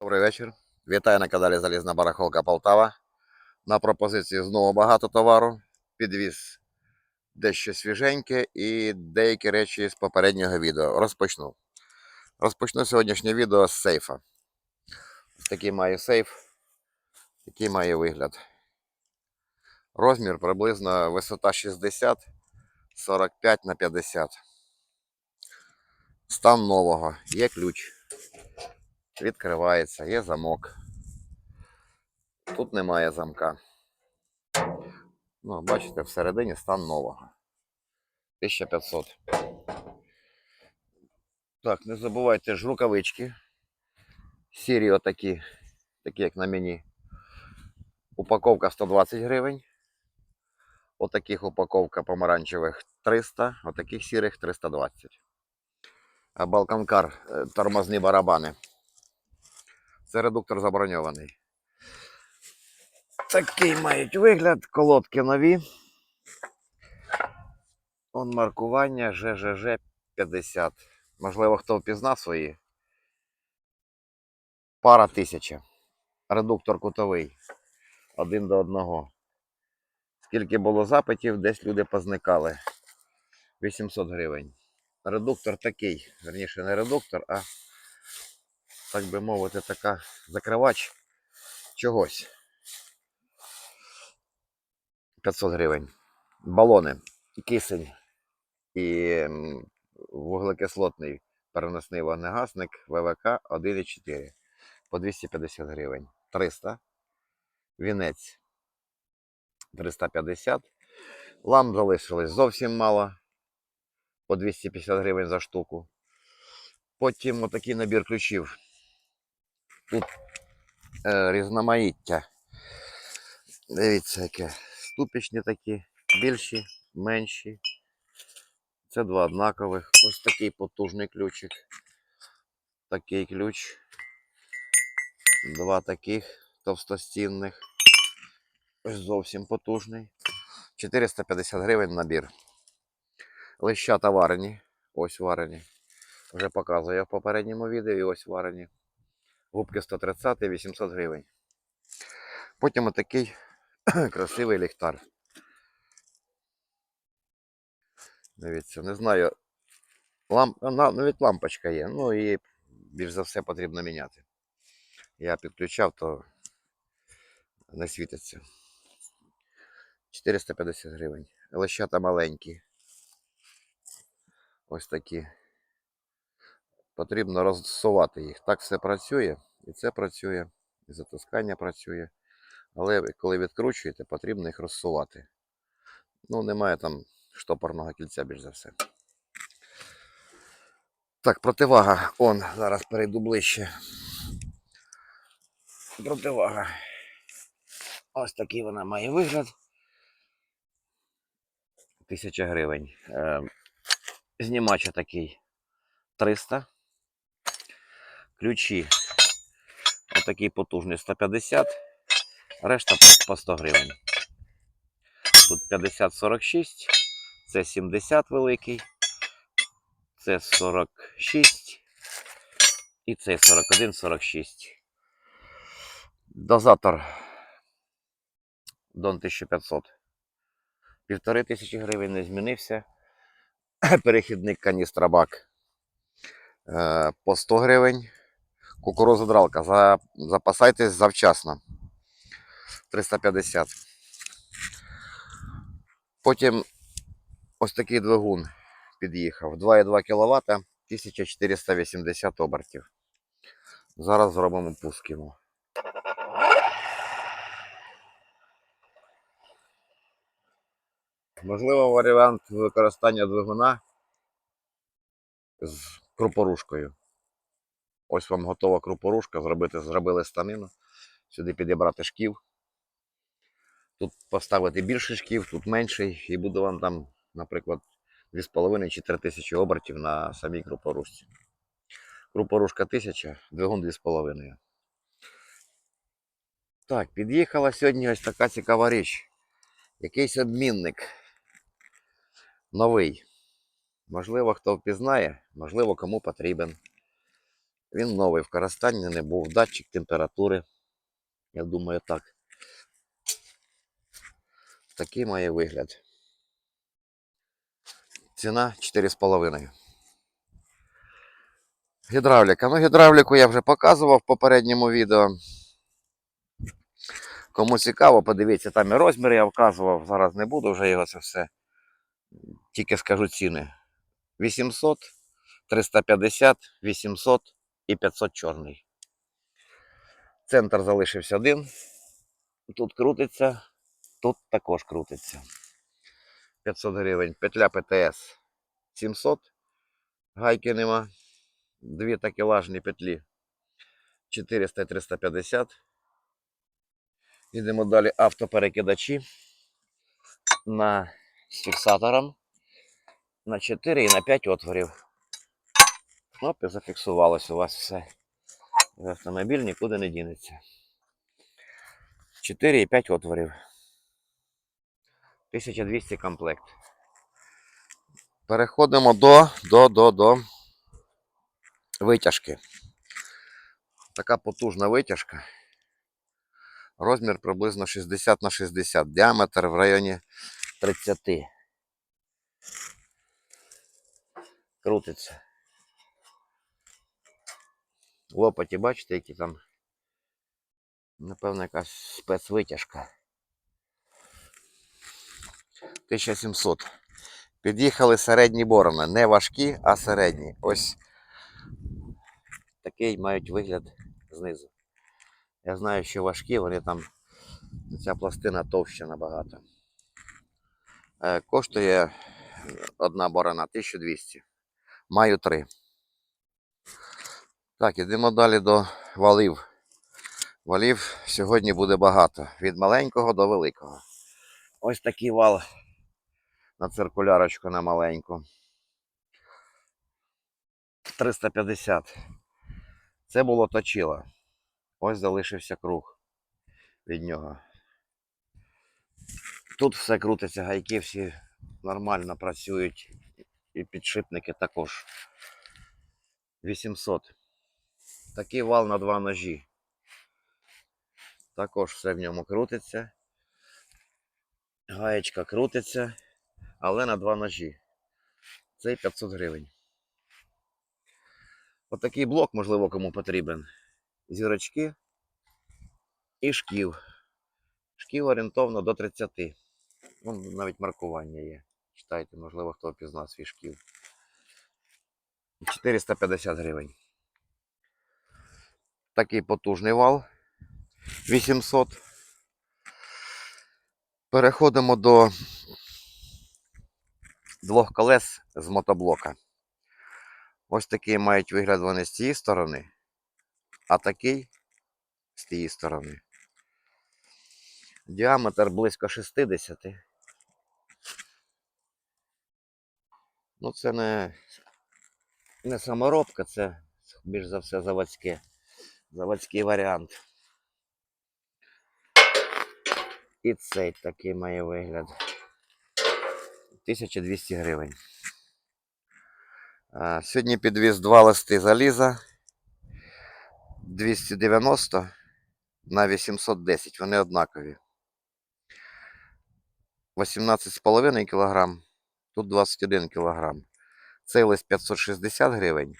Добрий вечір. Вітаю на каналі Залізна Барахолка Полтава. На пропозиції знову багато товару. Підвіз дещо свіженьке і деякі речі з попереднього відео. Розпочну. Розпочну сьогоднішнє відео з сейфа. Такий має сейф. Такий має вигляд. Розмір приблизно висота 60, 45 на 50. Стан нового. Є ключ відкривається, є замок. Тут немає замка. Ну, бачите, всередині стан нового. 1500. Так, не забувайте ж рукавички. Сірі отакі, такі як на мені. Упаковка 120 гривень. Отаких упаковка помаранчевих 300, отаких сірих 320. А Балканкар тормозні барабани. Це редуктор заброньований. Такий мають вигляд, колодки нові. Он маркування ЖЖЖ 50. Можливо, хто впізнав свої. Пара тисяча. Редуктор кутовий. Один до одного. Скільки було запитів, десь люди позникали. 800 гривень. Редуктор такий. Верніше, не редуктор, а так би мовити, така закривач чогось. 500 гривень. Балони, кисень і вуглекислотний переносний вогнегасник ВВК 1,4 по 250 гривень. 300. Вінець 350. Ламп залишилось зовсім мало. По 250 гривень за штуку. Потім отакий набір ключів тут е, різноманіття. Дивіться, яке. Ступічні такі, більші, менші. Це два однакових. Ось такий потужний ключик. Такий ключ. Два таких товстостінних. Ось зовсім потужний. 450 гривень набір. Лищата варені. Ось варені. Вже показую в попередньому відео і ось варені. Губки 130 800 гривень. Потім отакий красивий ліхтар. Дивіться, не знаю. Ламп... Навіть лампочка є, ну і більш за все потрібно міняти. Я підключав, то не світиться. 450 гривень. Лещата маленькі. Ось такі. Потрібно розсувати їх. Так все працює, і це працює, і затискання працює. Але коли відкручуєте, потрібно їх розсувати. Ну, немає там штопорного кільця більш за все. Так, противага. Он, зараз перейду ближче. Противага. Ось такий вона має вигляд. Тисяча гривень. Е, знімач такий 300. Ключі отакий потужний 150, решта по 100 гривень. Тут 50-46, це 70 великий, це 46 і цей 41-46. Дозатор Дон 1500. Півтори тисячі гривень не змінився. Перехідник каністра бак е, по 100 гривень. Кукурузодралка. За, запасайтесь завчасно. 350. Потім ось такий двигун під'їхав. 2,2 кВт, 1480 обертів. Зараз зробимо пуск йому. Можливо, варіант використання двигуна з крупорушкою. Ось вам готова крупорушка, зробити, зробили станину. Сюди підібрати шків. Тут поставити більший шків, тут менший, і буде вам там, наприклад, 2,5 чи 3 тисячі обертів на самій крупорушці. Крупорушка 1000, двигун 2,5. Так, під'їхала сьогодні ось така цікава річ. Якийсь обмінник новий. Можливо, хто впізнає, можливо, кому потрібен. Він новий в користанні, не був датчик температури. Я думаю, так. Такий має вигляд. Ціна 4,5. Гідравліка. Ну, гідравліку я вже показував в попередньому відео. Кому цікаво, подивіться, там і розмір я вказував. Зараз не буду вже його це все. Тільки скажу ціни. 800, 350, 800 і 500 чорний. Центр залишився один. Тут крутиться, тут також крутиться. 500 гривень. Петля ПТС 700. Гайки нема. Дві такелажні петлі 400 і 350. Йдемо далі автоперекидачі на фіксатором на 4 і на 5 отворів. Оп, і зафіксувалось у вас все. І Автомобіль нікуди не дінеться. 4 і 5 отворів. 1200 комплект. Переходимо до, до, до, до витяжки. Така потужна витяжка. Розмір приблизно 60 на 60. Діаметр в районі 30. Крутиться. Лопаті, бачите, які там. Напевно, якась спецвитяжка. 1700. Під'їхали середні борони. Не важкі, а середні. Ось такий мають вигляд знизу. Я знаю, що важкі, вони там. Ця пластина товща набагато. Е, коштує одна борона 1200. Маю три. Так, ідемо далі до валів. Валів сьогодні буде багато. Від маленького до великого. Ось такий вал на циркулярочку на маленьку. 350. Це було точило. Ось залишився круг від нього. Тут все крутиться, гайки всі нормально працюють. І підшипники також. 800. Такий вал на два ножі. Також все в ньому крутиться. Гаєчка крутиться, але на два ножі. Цей 500 гривень. Отакий блок, можливо, кому потрібен. Зірочки і шків. Шків орієнтовно до 30. Вон навіть маркування є. Читайте, можливо, хто впізнав свій шків. 450 гривень. Такий потужний вал 800. Переходимо до двох колес з мотоблока. Ось такий мають вигляд вони з цієї сторони, а такий з тієї сторони. Діаметр близько 60. Ну, це не, не саморобка, це більш за все заводське. Заводський варіант. І цей такий має вигляд. 1200 гривень. Сьогодні підвіз два листи заліза 290 на 810. Вони однакові. 18,5 кг, тут 21 кг. Цей лист 560 гривень,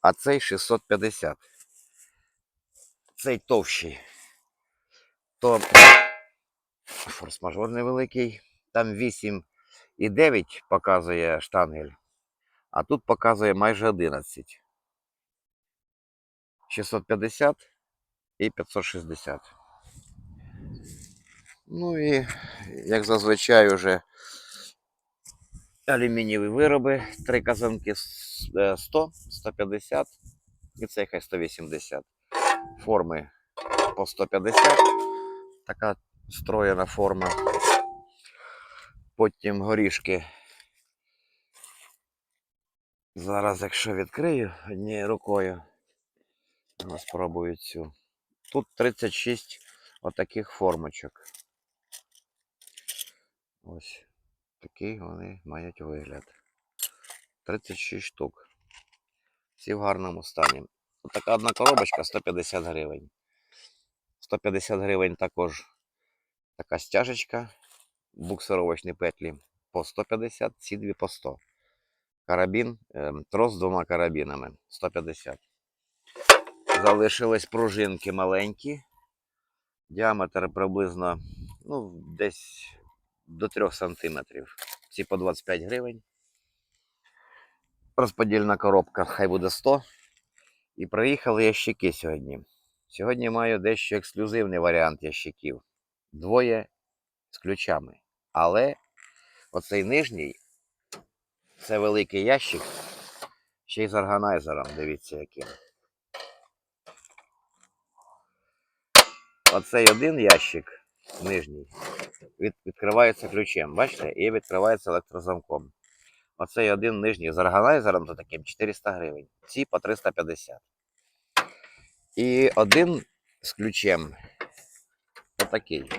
а цей 650. Цей товщий. То форс-мажор невеликий. Там 8,9 показує штангель, а тут показує майже 11. 650 і 560. Ну і, як зазвичай, уже алюмінієві вироби, три казанки е, 100, 150 і цей хай 180. Форми по 150. Така строєна форма. Потім горішки. Зараз, якщо відкрию однією рукою, спробую цю. Тут 36 отаких формочок. Ось такий вони мають вигляд. 36 штук. Всі в гарному стані. Така одна коробочка 150 гривень. 150 гривень також така стяжечка, буксировочні петлі по 150, ці дві по 100. Карабін, ем, трос з двома карабінами 150. Залишились пружинки маленькі. Діаметр приблизно ну, десь до 3 см. Ці по 25 гривень. Розподільна коробка хай буде 100. І приїхали ящики сьогодні. Сьогодні маю дещо ексклюзивний варіант ящиків. Двоє з ключами. Але оцей нижній це великий ящик. Ще й з органайзером. Дивіться яким. Оцей один ящик нижній від, відкривається ключем. Бачите? І відкривається електрозамком. Оцей один нижній з органайзером то таким 400 гривень. Ці по 350. І один з ключем отакий.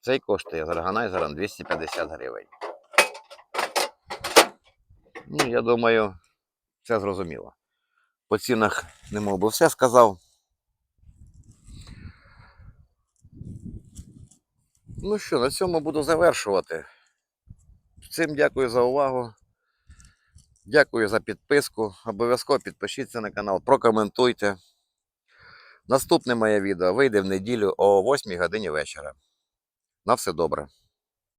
Цей коштує з органайзером 250 гривень. Ну, я думаю, все зрозуміло. По цінах не мов би все сказав. Ну що, на цьому буду завершувати. Всім дякую за увагу. Дякую за підписку. Обов'язково підпишіться на канал, прокоментуйте. Наступне моє відео вийде в неділю о 8 годині вечора. На все добре.